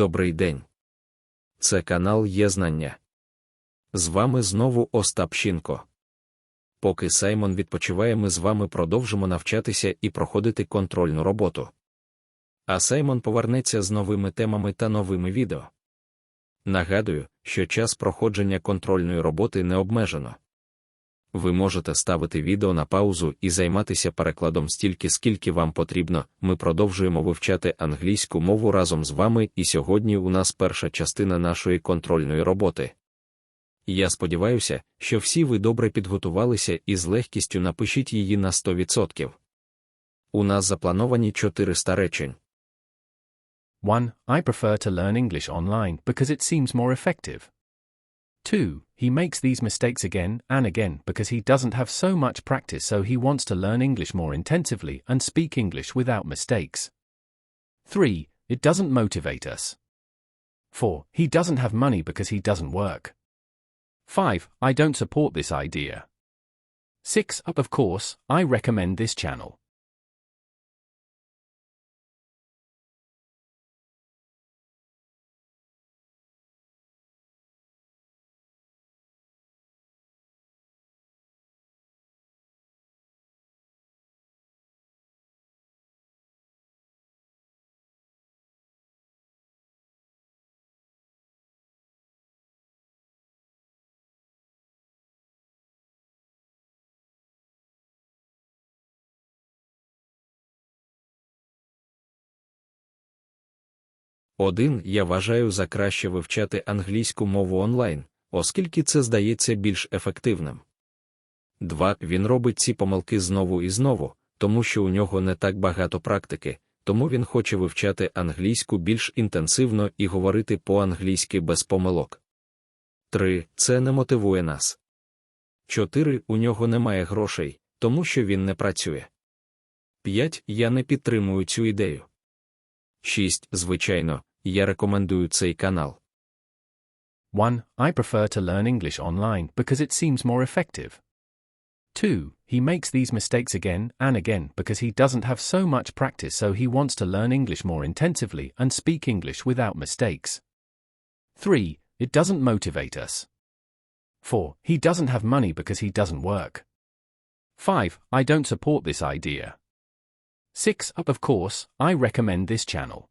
Добрий день. Це канал Є Знання. З вами знову Остап Щінко. Поки Саймон відпочиває, ми з вами продовжимо навчатися і проходити контрольну роботу. А Саймон повернеться з новими темами та новими відео. Нагадую, що час проходження контрольної роботи не обмежено. Ви можете ставити відео на паузу і займатися перекладом стільки, скільки вам потрібно. Ми продовжуємо вивчати англійську мову разом з вами, і сьогодні у нас перша частина нашої контрольної роботи. Я сподіваюся, що всі ви добре підготувалися і з легкістю напишіть її на 100%. У нас заплановані 400 речень. 1. I prefer to learn English online because it seems more effective. 2. He makes these mistakes again and again because he doesn't have so much practice, so he wants to learn English more intensively and speak English without mistakes. 3. It doesn't motivate us. 4. He doesn't have money because he doesn't work. 5. I don't support this idea. 6. Of course, I recommend this channel. Один я вважаю за краще вивчати англійську мову онлайн, оскільки це здається більш ефективним. 2. Він робить ці помилки знову і знову, тому що у нього не так багато практики, тому він хоче вивчати англійську більш інтенсивно і говорити по-англійськи без помилок. 3. Це не мотивує нас. 4. У нього немає грошей, тому що він не працює. 5. Я не підтримую цю ідею. 6. Звичайно, я рекомендую цей канал. 1. I prefer to learn English online because it seems more effective. 2. He makes these mistakes again and again because he doesn't have so much practice, so he wants to learn English more intensively and speak English without mistakes. 3. It doesn't motivate us. 4. He doesn't have money because he doesn't work. 5. I don't support this idea. 6. Of course, I recommend this channel.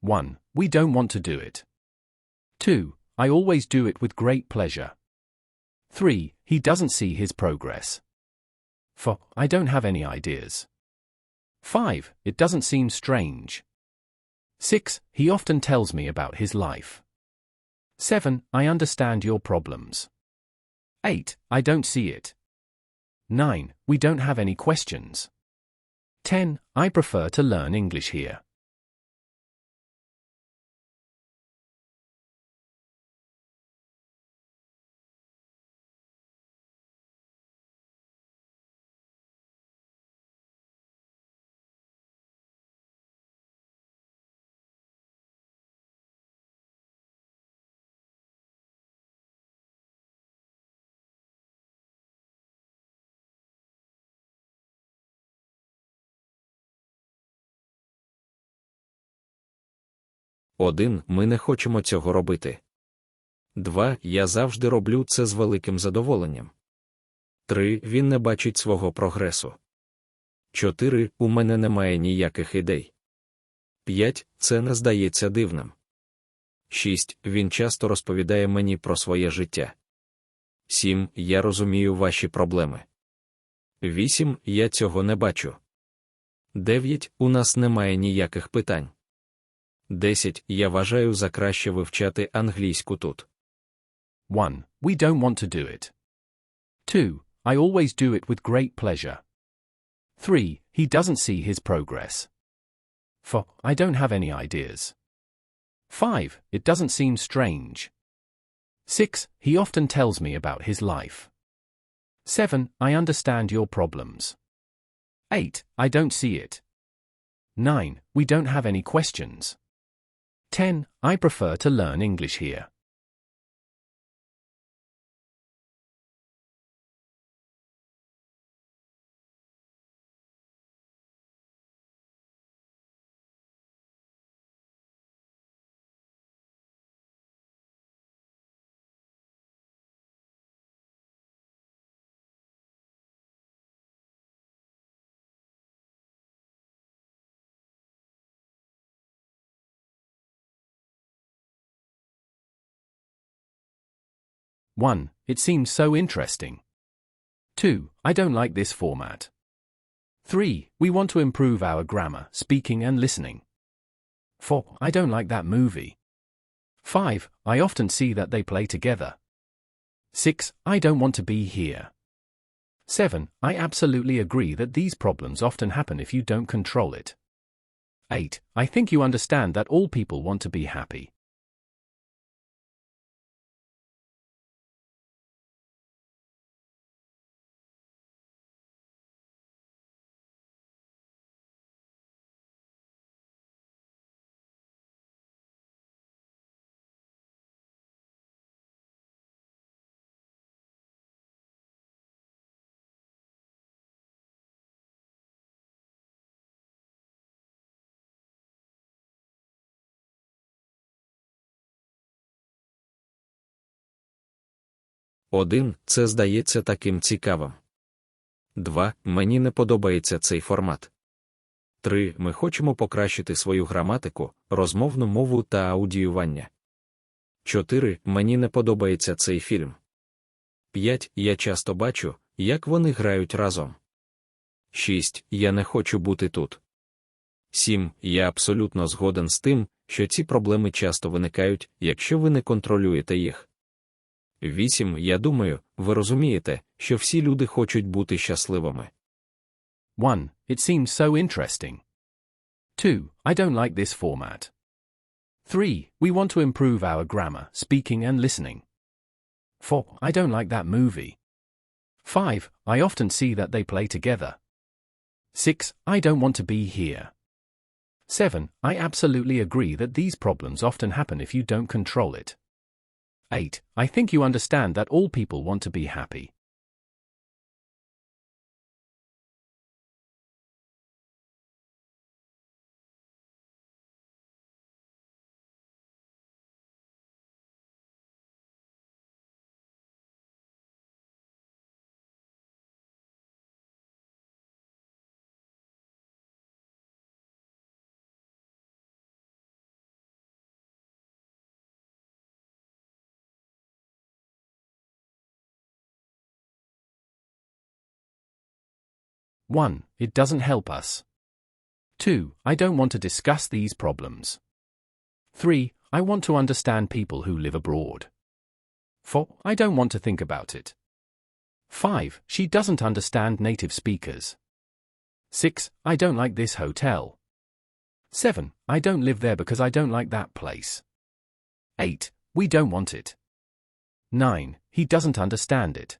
One, we don't want to do it. Two, I always do it with great pleasure. Three, he doesn't see his progress. Four, I don't have any ideas. Five, it doesn't seem strange. Six, he often tells me about his life. Seven, I understand your problems. Eight, I don't see it. Nine, we don't have any questions. Ten, I prefer to learn English here. Один. Ми не хочемо цього робити. 2. Я завжди роблю це з великим задоволенням. 3. Він не бачить свого прогресу. 4. У мене немає ніяких ідей. 5. Це не здається дивним. 6. Він часто розповідає мені про своє життя. 7. Я розумію ваші проблеми. 8. Я цього не бачу. 9. У нас немає ніяких питань. 10. Я вважаю за краще вивчати англійську тут. 1. We don't want to do it. 2. I always do it with great pleasure. 3. he doesn't see his progress. 4. I don't have any ideas. 5. It doesn't seem strange. 6. He often tells me about his life. 7. I understand your problems. 8. I don't see it. 9. We don't have any questions. 10. I prefer to learn English here. One, it seems so interesting. Two, I don't like this format. Three, we want to improve our grammar, speaking and listening. Four, I don't like that movie. Five, I often see that they play together. Six, I don't want to be here. 7. I absolutely agree that these problems often happen if you don't control it. 8. I think you understand that all people want to be happy. Один це здається таким цікавим. 2. Мені не подобається цей формат. 3. Ми хочемо покращити свою граматику, розмовну мову та аудіювання. 4. Мені не подобається цей фільм. 5. Я часто бачу, як вони грають разом. 6. Я не хочу бути тут. 7. Я абсолютно згоден з тим, що ці проблеми часто виникають, якщо ви не контролюєте їх. 8. Я думаю, ви розумієте, що всі люди хочуть бути щасливими. 1. It seems so interesting. 2. I don't like this format. 3. We want to improve our grammar, speaking and listening. 4. I don't like that movie. 5. I often see that they play together. 6. I don't want to be here. 7. I absolutely agree that these problems often happen if you don't control it. 8. I think you understand that all people want to be happy. One, it doesn't help us. Two, I don't want to discuss these problems. Three, I want to understand people who live abroad. Four, I don't want to think about it. Five, she doesn't understand native speakers. Six, I don't like this hotel. Seven, I don't live there because I don't like that place. Eight, we don't want it. Nine, he doesn't understand it.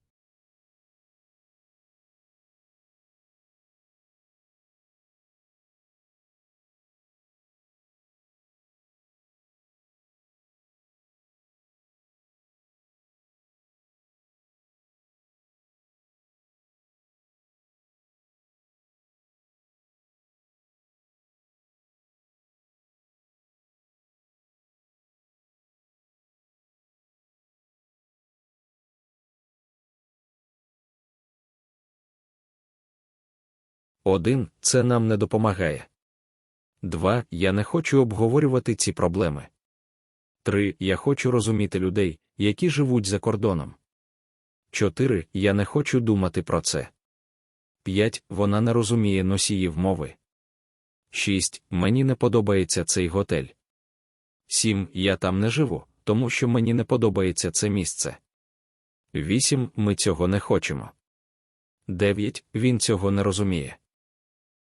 Один це нам не допомагає. 2. Я не хочу обговорювати ці проблеми. 3. Я хочу розуміти людей, які живуть за кордоном. 4. Я не хочу думати про це. 5. Вона не розуміє носіїв мови. 6. Мені не подобається цей готель. 7. Я там не живу, тому що мені не подобається це місце. 8. Ми цього не хочемо. 9. Він цього не розуміє.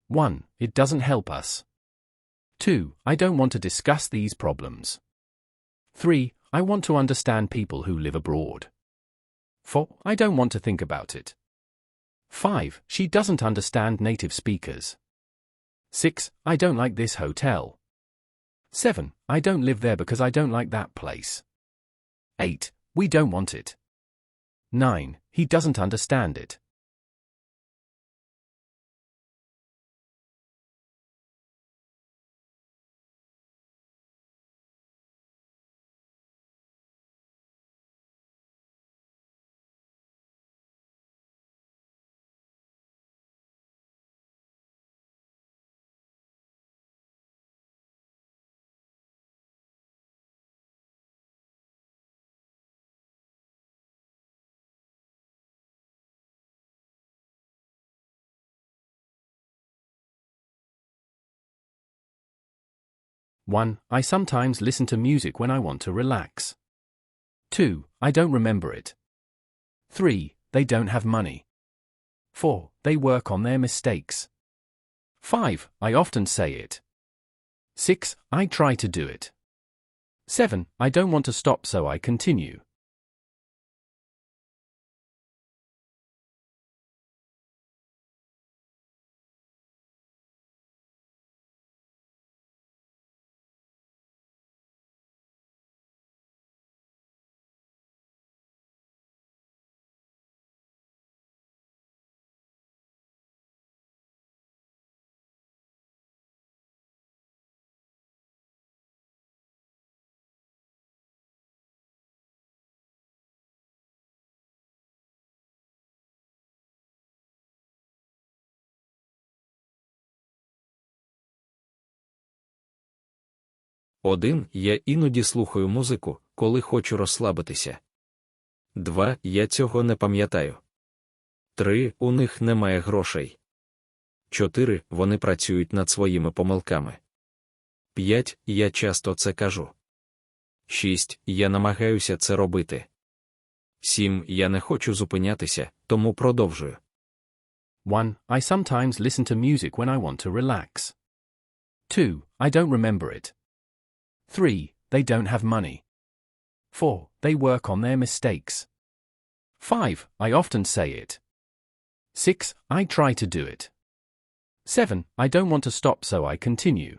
1. It doesn't help us. 2. I don't want to discuss these problems. 3. I want to understand people who live abroad. 4. I don't want to think about it. 5. She doesn't understand native speakers. 6. I don't like this hotel. 7. I don't live there because I don't like that place. 8. We don't want it. 9. He doesn't understand it. One, I sometimes listen to music when I want to relax. Two, I don't remember it. Three, they don't have money. Four, they work on their mistakes. Five, I often say it. Six, I try to do it. Seven, I don't want to stop so I continue. Один. Я іноді слухаю музику, коли хочу розслабитися. Два. Я цього не пам'ятаю. Три. У них немає грошей. Чотири. Вони працюють над своїми помилками. П'ять. Я часто це кажу. Шість. Я намагаюся це робити. Сім. Я не хочу зупинятися, тому продовжую. 1. I sometimes listen to music when I want to relax. 2. I don't remember it. 3. They don't have money. 4. They work on their mistakes. 5. I often say it. 6. I try to do it. 7. I don't want to stop so I continue.